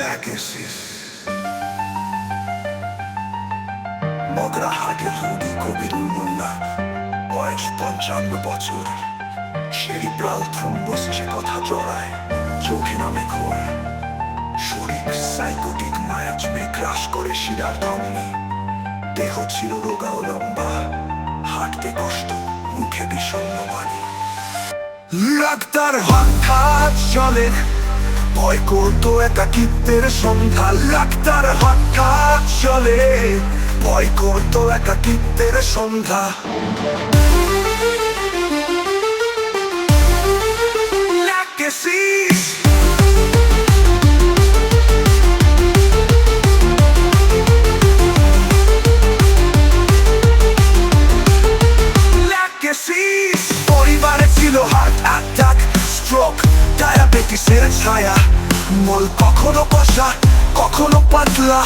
legacies মগরাহাটের রুগী কবিরুল মুন্না বয়স পঞ্চান্ন বছর সেরিব্রাল থ্রম্বোসিসে কথা জড়ায় চোখে নামে ঘোর শরীর সাইকোটিক মায়াজমে গ্রাস করে শিরার ধমনি দেহ ছিল রোগা ও লম্বা হাঁটতে কষ্ট মুখে বিষণ্ণ বাণী ডাক্তার হঠাৎ চলে ভয় করতো একাকিত্বের সন্ধ্যা ডাক্তার হঠাৎ চলে। ভয় করতো একাকিত্বের সন্ধ্যা মল কখনো কষা, কখনো পাতলা,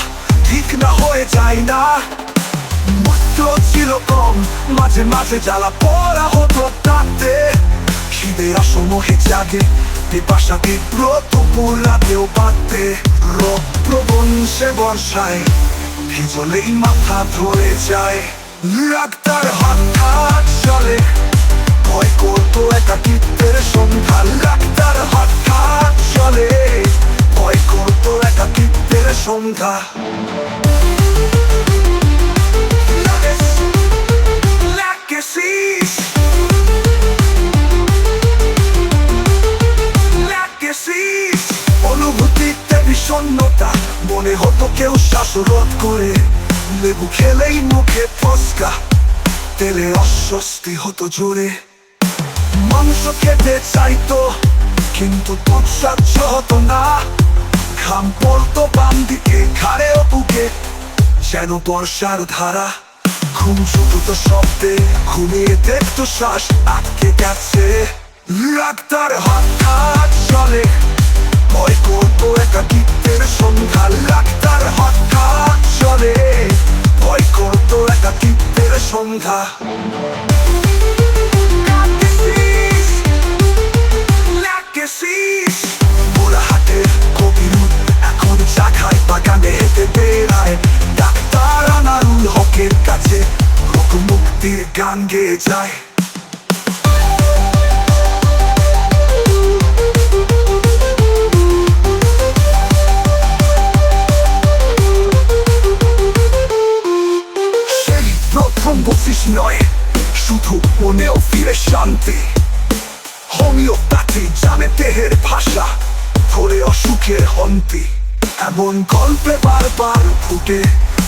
ঠিক না হয়ে যায় না। ছিল কম, মাঝে মাঝে জ্বালা পড়া হতো তাতে। খিদে অসমহে জাগে, পিপাসা তীব্র দুপুর রাতেও রোগ প্রবণ সে বর্ষায়, ভিজলেই মাথা ধরে যায়। ডাক্তার হঠাৎ চলে সন্ধ্যা। অনুভূতিতে বিষণ্ণতা, মনে হতো কেউ শ্বাসরোধ করে। লেবু খেলেই মুখে ফসকা, তেলে অস্বস্তি হতো জোরে। মাংস খেতে চাইতো, কিন্তু সহ্য হতো না। ঘাম পড়তো বাম দিকে ঘাড়ে অপুকে যেন বর্ষার ধারা, ঘুম তো শব্দে, ঘুমিয়ে দেখতো শ্বাস আটকে গেছে। ডাক্তার হঠাৎ চলে, ভয় করতো একাকিত্বের সন্ধ্যা গেয়ে যায় নয় শুধু মনেও ফিরে শান্তি হোমিওপ্যাথি জানে দেহের ভাষা ধরে অসুখের হন্তি এমন গল্পে বারবার ফুটে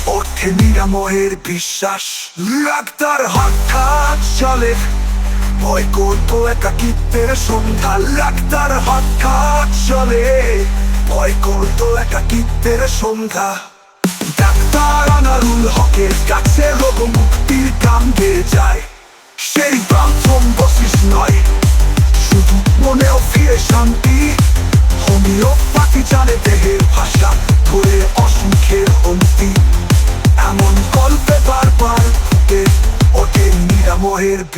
ওঠে নিরাময়ের বিশ্বাস। ডাক্তার হঠাৎ চলে। ভয় করতো একাকিত্বের সন্ধ্যা। ডাক্তার হঠাৎ চলে। ভয় করতো একাকিত্বের সন্ধ্যা। ডাক্তার আনারুল হকের কাছে রোগ মুক্তির কাম গেয়ে যায়। সেই প্রথম বসিস নয়। শুধু মনেও ফিরে শান্তি। হোমিওপ্যাথি জানে দেহের ভাষা।